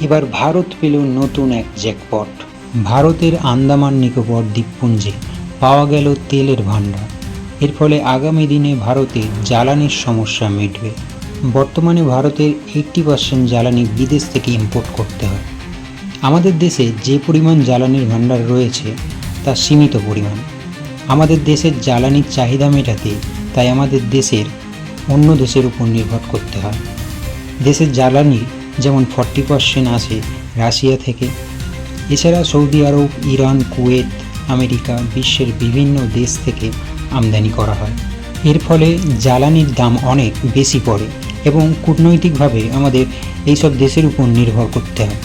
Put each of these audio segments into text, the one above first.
এবার ভারত পেল নতুন এক জ্যাকপট ভারতের আন্দামান নিকোবর দ্বীপপুঞ্জে পাওয়া গেল তেলের ভাণ্ডার। এর ফলে আগামী দিনে ভারতে জ্বালানির সমস্যা মিটবে। বর্তমানে ভারতের এইট্টি পার্সেন্ট জ্বালানি বিদেশ থেকে ইম্পোর্ট করতে হয়। আমাদের দেশে যে পরিমাণ জ্বালানির ভাণ্ডার রয়েছে, তা সীমিত পরিমাণ। আমাদের দেশের জ্বালানির চাহিদা মেটাতে তাই আমাদের দেশের অন্য দেশের উপর নির্ভর করতে হয়। দেশের জ্বালানি যেমন ফর্টি পার্সেন্ট আসে রাশিয়া থেকে। এছাড়া সৌদি আরব, ইরান, কুয়েত, আমেরিকা বিশ্বের বিভিন্ন দেশ থেকে আমদানি করা হয়। এর ফলে জ্বালানির দাম অনেক বেশি পড়ে এবং কূটনৈতিকভাবে আমাদের এইসব দেশের উপর নির্ভর করতে হয়।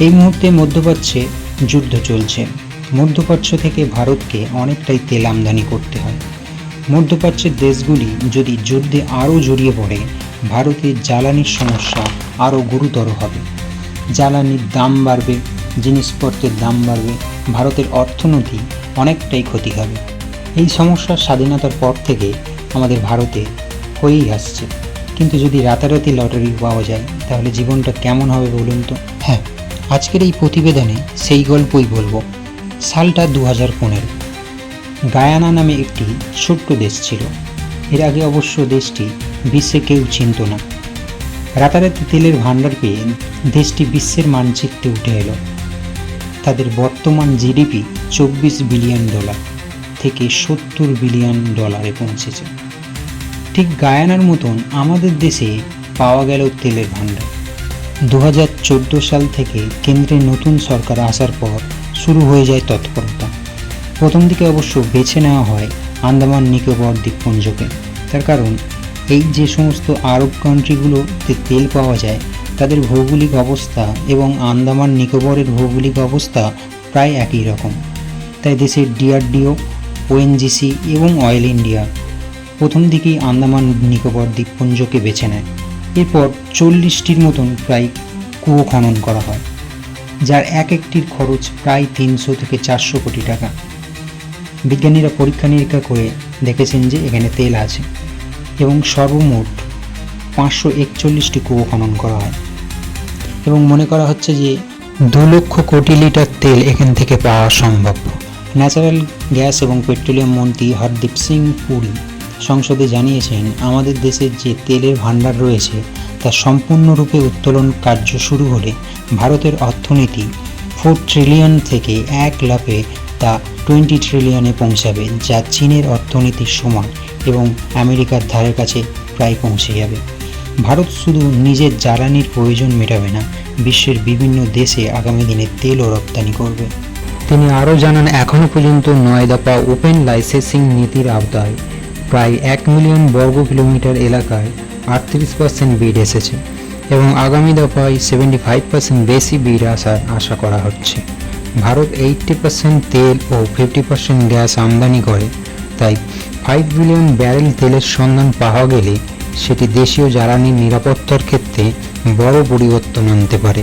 এই মুহূর্তে মধ্যপ্রাচ্যে যুদ্ধ চলছে। মধ্যপ্রাচ্য থেকে ভারতকে অনেকটাই তেল আমদানি করতে হয়। মধ্যপ্রাচ্যের দেশগুলি যদি যুদ্ধে আরও জড়িয়ে পড়ে ভারতের জ্বালানির সমস্যা আরও গুরুতর হবে। জ্বালানির দাম বাড়বে, জিনিসপত্রের দাম বাড়বে, ভারতের অর্থনীতি অনেকটাই ক্ষতি হবে। এই সমস্যার স্বাধীনতার পর থেকে আমাদের ভারতে হয়েই আসছে। কিন্তু যদি রাতারাতি লটারি পাওয়া যায়, তাহলে জীবনটা কেমন হবে বলুন তো? হ্যাঁ আজকের এই প্রতিবেদনে সেই গল্পই বলব। সালটা দু হাজার পনেরো। গায়ানা নামে একটি ছোট্ট দেশ ছিল। এর আগে অবশ্য দেশটি বিশ্বে কেউ চিনত না। রাতারাতি তেলের ভাণ্ডার পেয়ে দেশটি বিশ্বের মানচিত্রে উঠে এলো। তাদের বর্তমান জিডিপি চব্বিশ বিলিয়ন ডলার থেকে সত্তর বিলিয়ন ডলারে পৌঁছেছে। ঠিক গায়ানার মতন আমাদের দেশে পাওয়া গেল তেলের ভাণ্ডার। দু হাজার চোদ্দ সাল থেকে কেন্দ্রে নতুন সরকার আসার পর শুরু হয়ে যায় তৎপরতা। প্রথম দিকে অবশ্য বেছে নেওয়া হয় আন্দামান নিকোবর দ্বীপপুঞ্জকে। তার কারণ এই যে সমস্ত আরব কান্ট্রিগুলোতে তেল পাওয়া যায়, তাদের ভৌগোলিক অবস্থা এবং আন্দামান নিকোবরের ভৌগোলিক অবস্থা প্রায় একই রকম। তাই দেশের ডিআরডিও, ওএনজিসি এবং অয়েল ইন্ডিয়া প্রথম দিকেই আন্দামান নিকোবর দ্বীপপুঞ্জকে বেছে নেয়। এরপর চল্লিশটির মতন প্রায় কুয়ো খনন করা হয়, যার এক একটির খরচ প্রায় তিনশো থেকে চারশো কোটি টাকা। বিজ্ঞানীরা পরীক্ষা নিরীক্ষা করে দেখেছেন যে এখানে তেল আছে। এবং সর্বমোট পাঁচশো একচল্লিশটি কুয়ো খনন করা হয়। এবং মনে করা হচ্ছে যে দু লক্ষ কোটি লিটার তেল এখান থেকে পাওয়া সম্ভব। ন্যাচারাল গ্যাস এবং পেট্রোলিয়াম মন্ত্রী হরদীপ সিং পুরী সংসদে জানিয়েছেন, আমাদের দেশের যে তেলের ভাণ্ডার রয়েছে, তা সম্পূর্ণরূপে উত্তোলন কার্য শুরু হলে ভারতের অর্থনীতি ফোর ট্রিলিয়ন থেকে এক লাফে তা টোয়েন্টি ট্রিলিয়নে পৌঁছাবে, যা চীনের অর্থনীতির সমান এবং আমেরিকার ধারের কাছে প্রায় পৌঁছে যাবে। ভারত শুধু নিজের জ্বালানির প্রয়োজন মেটাবে না, বিশ্বের বিভিন্ন দেশে আগামী দিনে তেলও রপ্তানি করবে। তিনি আরও জানান, এখনও পর্যন্ত নয় দফা ওপেন লাইসেন্সিং নীতির আওতায় প্রায় এক মিলিয়ন বর্গ কিলোমিটার এলাকায় আটত্রিশ পার্সেন্ট বিড এসেছে এবং আগামী দফায় সেভেন্টি ফাইভ পার্সেন্ট বেশি বিড আসার আশা করা হচ্ছে। ভারত এইট্টি পার্সেন্ট তেল ও ফিফটি পার্সেন্ট গ্যাস আমদানি করে, তাই ফাইভ বিলিয়ন ব্যারেল তেলের সন্ধান পাওয়া গেলে সেটি দেশীয় জ্বালানির নিরাপত্তার ক্ষেত্রে বড় পরিবর্তন আনতে পারে।